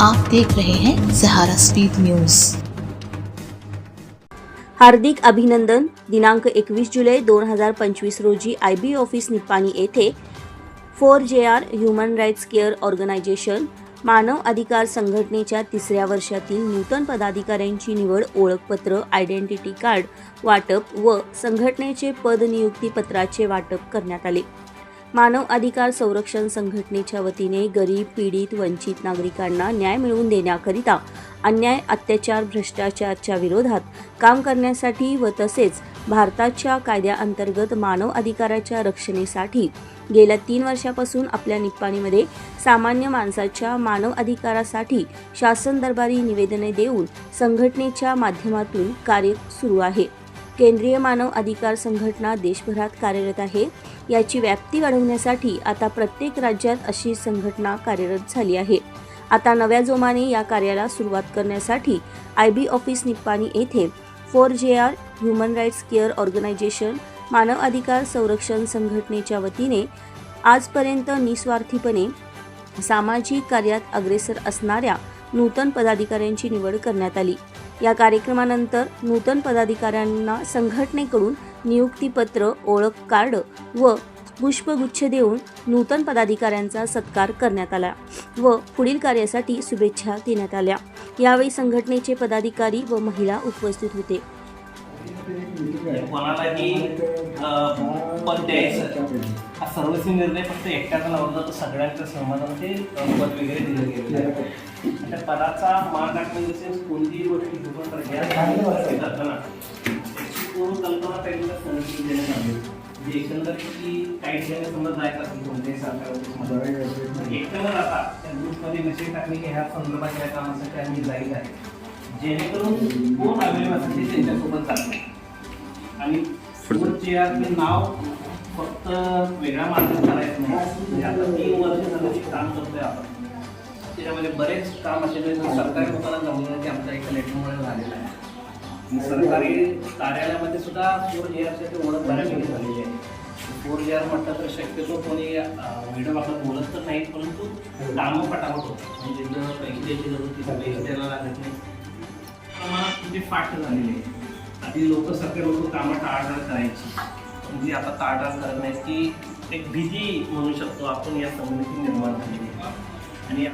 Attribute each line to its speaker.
Speaker 1: आप देख रहे हैं सहारा स्पीड न्यूज।
Speaker 2: हार्दिक अभिनंदन। दिनांक एकवीस जुलै दोन हजार पंचवीस रोजी आय बी ऑफिस निपाणी येथे four J R human rights care organisation मानव अधिकार संघटनेच्या तिसऱ्या वर्षातील नूतन पदाधिकाऱ्यांची निवड ओळखपत्र आयडेंटिटी कार्ड वाटप व संघटनेचे पदनियुक्ती पत्राचे वाटप करण्यात आले. मानव अधिकार संरक्षण संघटनेच्या वतीने गरीब पीडित वंचित नागरिकांना न्याय मिळवून देण्याकरिता अन्याय अत्याचार भ्रष्टाचारच्या विरोधात काम करण्यासाठी व तसेच भारताच्या कायद्याअंतर्गत मानव अधिकाराच्या रक्षणेसाठी गेल्या तीन वर्षापासून आपल्या निप्पाणीमध्ये सामान्य माणसाच्या मानव अधिकारासाठी शासन दरबारी निवेदने देऊन संघटनेच्या माध्यमातून कार्य सुरू आहे. केंद्रीय मानव अधिकार संघटना देशभरात कार्यरत आहे. याची व्याप्ती वाढवण्यासाठी आता प्रत्येक राज्यात अशी संघटना कार्यरत झाली आहे. आता नव्या जोमाने या कार्याला सुरुवात करण्यासाठी आय बी ऑफिस निप्पाणी येथे four J R human rights care organisation मानव अधिकार संरक्षण संघटनेच्या वतीने आजपर्यंत निस्वार्थीपणे सामाजिक कार्यात अग्रेसर असणाऱ्या नूतन पदाधिकाऱ्यांची निवड करण्यात आली. या कार्यक्रमानंतर नूतन पदाधिकाऱ्यांना संघटनेकडून नियुक्तीपत्र ओळख कार्ड व पुष्पगुच्छ देऊन नूतन पदाधिकाऱ्यांचा सत्कार करण्यात आला व पुढील कार्यासाठी शुभेच्छा देण्यात आल्या. यावेळी संघटनेचे पदाधिकारी व महिला उपस्थित होते.
Speaker 3: कोणालाही पद द्यायचं हा सर्वस्वी निर्णय फक्त एकट्याचा नव्हता तर सगळ्यांच्या सहमताने पद वगैरे दिलं गेलेलं आहे. त्या पदाचा मान राखणे तसेच कोणतीही गोष्ट घेऊन करताना म्हणजे एकंदर की काही ठिकाणी समजा जायचं असेल कोणत्याही सरकार न राहता त्या ग्रुपमध्ये मेसेज टाकणे की ह्या संदर्भात या कामासाठी आम्ही जाईल आहे. जेणेकरून कोण अवेलेबल असेल ते त्यांच्यासोबत जातात आणि आहे नाव फक्त वेगळ्या मार्गात करायचं नाही. म्हणजे आता तीन वर्ष झालं काम करतोय आपण. त्याच्यामध्ये बरेच काम असे सरकारी लोकांना जमलं की आमच्या एका लेटरमुळे झालेलं आहे. सरकारी कार्यालयामध्ये सुद्धा फोर जे आरची ओळख बऱ्यापैकी झालेली आहे. फोर जी आर म्हटलं तर शक्यतो कोणी व्हिडिओ आपल्याला बोलत तर नाही परंतु कामं पटापट होतं म्हणजे जिथं पैकी द्यायची जरूर तिथं पैसे द्यायला लागत नाही. प्रमाणात म्हणजे फाट झालेली आहे. आधी लोक सगळे लोक कामं टाळाटाळ करायची. म्हणजे आता टाळाटाळ करत नाहीत की एक भीती म्हणू शकतो आपण या कम्युनिटी निर्माण झालेली आहे. आणि